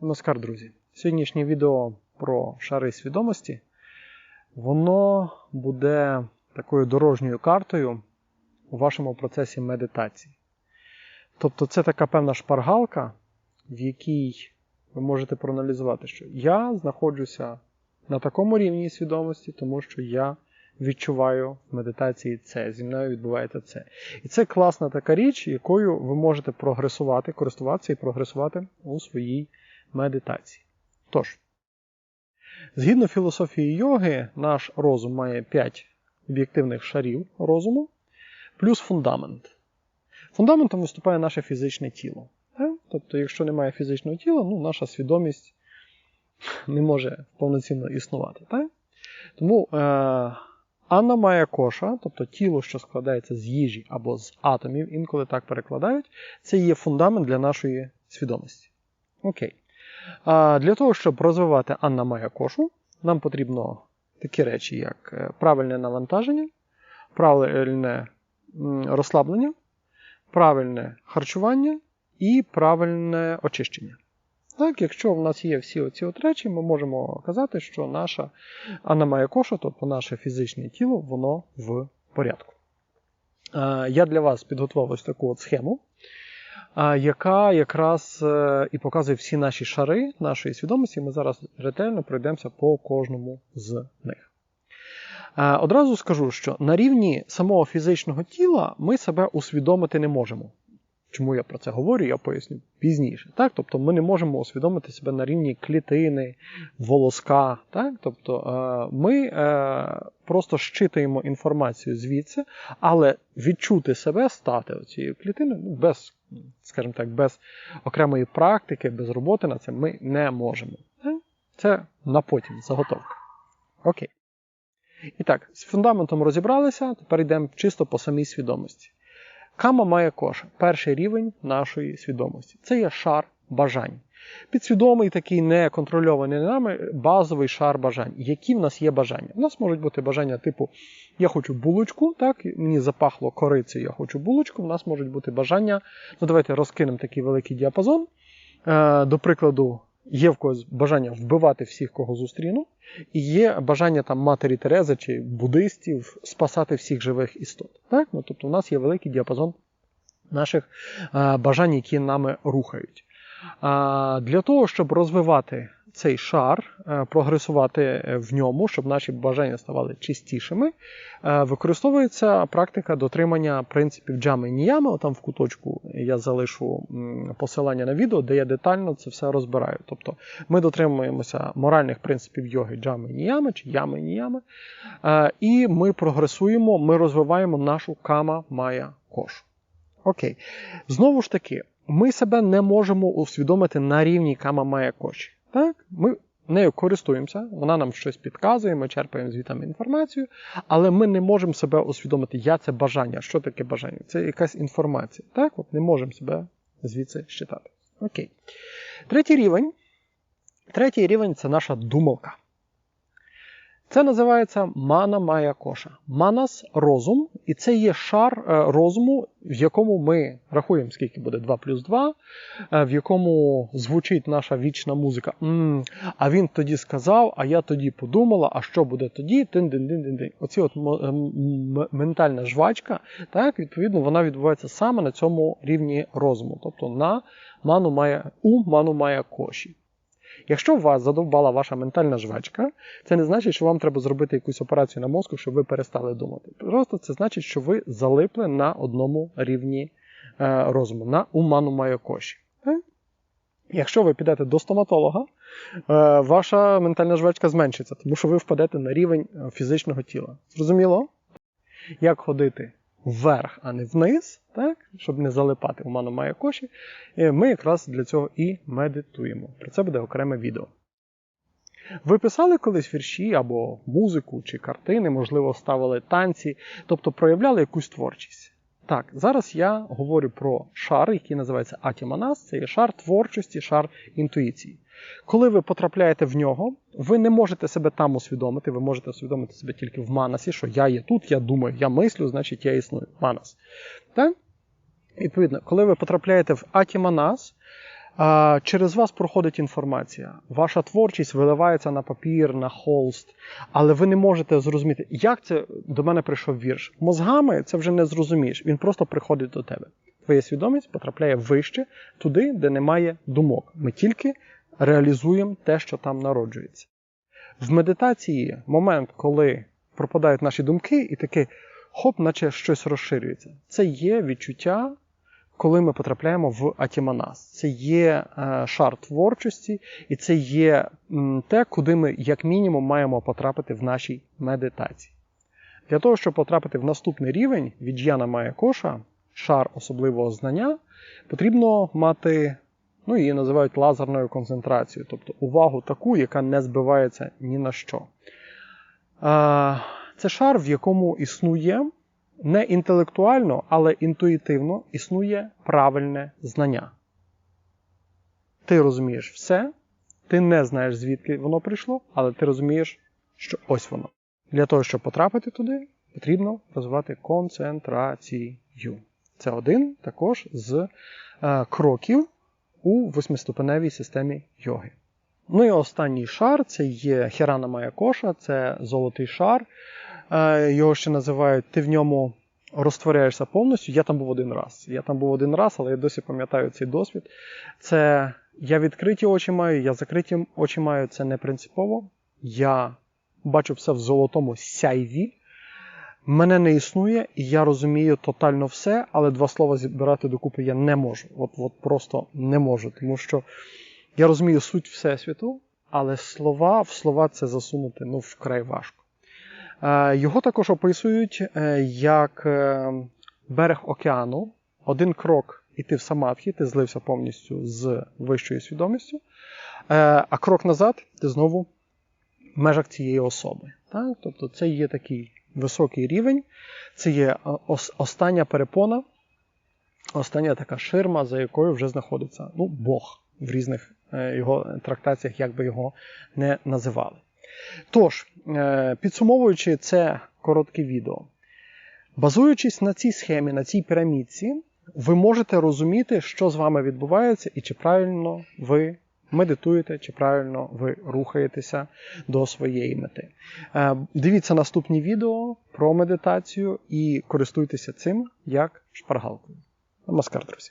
Нಮаскар, друзі! Сьогоднішнє відео про шари свідомості, воно буде такою дорожньою картою у вашому процесі медитації. Тобто це така певна шпаргалка, в якій ви можете проаналізувати, що я знаходжуся на такому рівні свідомості, тому що я відчуваю в медитації це, зі мною відбувається це. І це класна така річ, якою ви можете прогресувати, користуватися і прогресувати у своїй медитації. Тож, згідно філософії йоги, наш розум має 5 об'єктивних шарів розуму, плюс фундамент. Фундаментом виступає наше фізичне тіло. Тобто, якщо немає фізичного тіла, ну, наша свідомість не може повноцінно існувати. Так? Тому е, Анна має коша, тобто тіло, що складається з їжі або з атомів, інколи так перекладають, це є фундамент для нашої свідомості. Окей. А Для того, щоб розвивати Анна має кошу, нам потрібно такі речі, як е, правильне навантаження, правильне розслаблення, правильне харчування і правильне очищення. Так, Якщо в нас є всі оці от речі, ми можемо казати, що наша анамая коша, тобто наше фізичне тіло, воно в порядку. Я для вас підготував ось таку от схему, яка якраз е, і показує всі наші шари нашої свідомості. Ми зараз ретельно пройдемося по кожному з них. Одразу скажу, що на рівні самого фізичного тіла ми себе усвідомити не можемо. Чому я про це говорю, я поясню пізніше. Так? Тобто Ми не можемо усвідомити себе на рівні клітини, волоска. Так? Тобто е, Ми е, просто щитуємо інформацію звідси, але відчути себе, стати цією клітиною ну, без, скажімо так, без окремої практики, без роботи на це ми не можемо. Так? Це на потім заготовка. Окей. І так, з фундаментом розібралися, тепер йдемо чисто по самій свідомості. Кама має коша, перший рівень нашої свідомості. Це є шар бажань. Підсвідомий такий неконтрольований нами базовий шар бажань. Які в нас є бажання? У нас можуть бути бажання типу Я хочу булочку, так, мені запахло корицею, я хочу булочку. У нас можуть бути бажання. Ну, давайте розкинемо такий великий діапазон. Е, До прикладу, є в когось бажання вбивати всіх, кого зустріну, і є бажання там матері Терези чи буддистів спасати всіх живих істот. Так? Ну, Тобто у нас є великий діапазон наших а, бажань, які нами рухають. А, Для того, щоб розвивати цей шар, е, прогресувати в ньому, щоб наші бажання ставали чистішими, е, використовується практика дотримання принципів джами і ніями. Там в куточку я залишу посилання на відео, де я детально це все розбираю. Тобто ми дотримуємося моральних принципів йоги джами і ніями чи ями і ніями, і ми прогресуємо, ми розвиваємо нашу кама мая кошу. Окей. Знову ж таки, ми себе не можемо усвідомити на рівні кама мая коші. Так? Ми нею користуємося, вона нам щось підказує, ми черпаємо звітами інформацію, але ми не можемо себе усвідомити, я це бажання. Що таке бажання? Це якась інформація. Так? От Не можемо себе звідси щитати. Окей. Третій рівень. Третій рівень це наша думалка. Це називається мана Майя Коша. Манас розум, і це є шар е, розуму, в якому ми рахуємо, скільки буде 2 плюс 2, е, в якому звучить наша вічна музика. М-м, а він тоді сказав, а я тоді подумала, а що буде тоді? Тин-дин-дин-дин. Оці от ментальна жвачка, так, відповідно, вона відбувається саме на цьому рівні розуму, тобто на ману має у ману має коші. Якщо вас задовбала ваша ментальна жвачка, це не значить, що вам треба зробити якусь операцію на мозку, щоб ви перестали думати. Просто це значить, що ви залипли на одному рівні е, розуму, на уману майокоші. Е? Якщо ви підете до стоматолога, е, ваша ментальна жвачка зменшиться, тому що ви впадете на рівень фізичного тіла. Зрозуміло? Як ходити вверх, а не вниз, так? щоб не залипати у має коші, ми якраз для цього і медитуємо. Про це буде окреме відео. Ви писали колись вірші або музику чи картини, можливо, ставили танці, тобто проявляли якусь творчість. Так, зараз я говорю про шар, який називається Атіманас, це є шар творчості, шар інтуїції. Коли ви потрапляєте в нього, ви не можете себе там усвідомити, ви можете усвідомити себе тільки в манасі, що я є тут, я думаю, я мислю, значить я існую. Манас. Так? Відповідно, коли ви потрапляєте в Атіманас, Через вас проходить інформація. Ваша творчість виливається на папір, на холст, але ви не можете зрозуміти, як це до мене прийшов вірш. Мозгами це вже не зрозумієш. Він просто приходить до тебе. Твоя свідомість потрапляє вище туди, де немає думок. Ми тільки реалізуємо те, що там народжується. В медитації момент, коли пропадають наші думки, і таке хоп, наче щось розширюється. Це є відчуття коли ми потрапляємо в Атіманас. Це є е, шар творчості, і це є те, куди ми, як мінімум, маємо потрапити в нашій медитації. Для того, щоб потрапити в наступний рівень від Яна Мая Коша, шар особливого знання, потрібно мати, ну її називають лазерною концентрацією, тобто увагу таку, яка не збивається ні на що. Е, це шар, в якому існує не інтелектуально, але інтуїтивно існує правильне знання. Ти розумієш все, ти не знаєш, звідки воно прийшло, але ти розумієш, що ось воно. Для того, щоб потрапити туди, потрібно розвивати концентрацію. Це один також з е, кроків у восьмиступеневій системі йоги. Ну і останній шар це є Хірана Маякоша, це золотий шар. Е, його ще називають ти в ньому розтворяєшся повністю. Я там був один раз. Я там був один раз, але я досі пам'ятаю цей досвід. Це я відкриті очі маю, я закриті очі маю, це не принципово. Я бачу все в золотому сяйві. Мене не існує, і я розумію тотально все, але два слова зібрати докупи я не можу. От, от просто не можу. Тому що я розумію суть Всесвіту, але слова в слова це засунути ну, вкрай важко. Е, його також описують е, як е, берег океану, один крок іти в самадхі, ти злився повністю з вищою свідомістю, а крок назад ти знову в межах цієї особи. Так? Тобто це є такий високий рівень, це є остання перепона, остання така ширма, за якою вже знаходиться ну, Бог в різних його трактаціях, як би його не називали. Тож, е, підсумовуючи це коротке відео, базуючись на цій схемі, на цій пірамідці, ви можете розуміти, що з вами відбувається, і чи правильно ви медитуєте, чи правильно ви рухаєтеся до своєї мети. Е, дивіться наступні відео про медитацію і користуйтеся цим як шпаргалкою. Намаскар, друзі!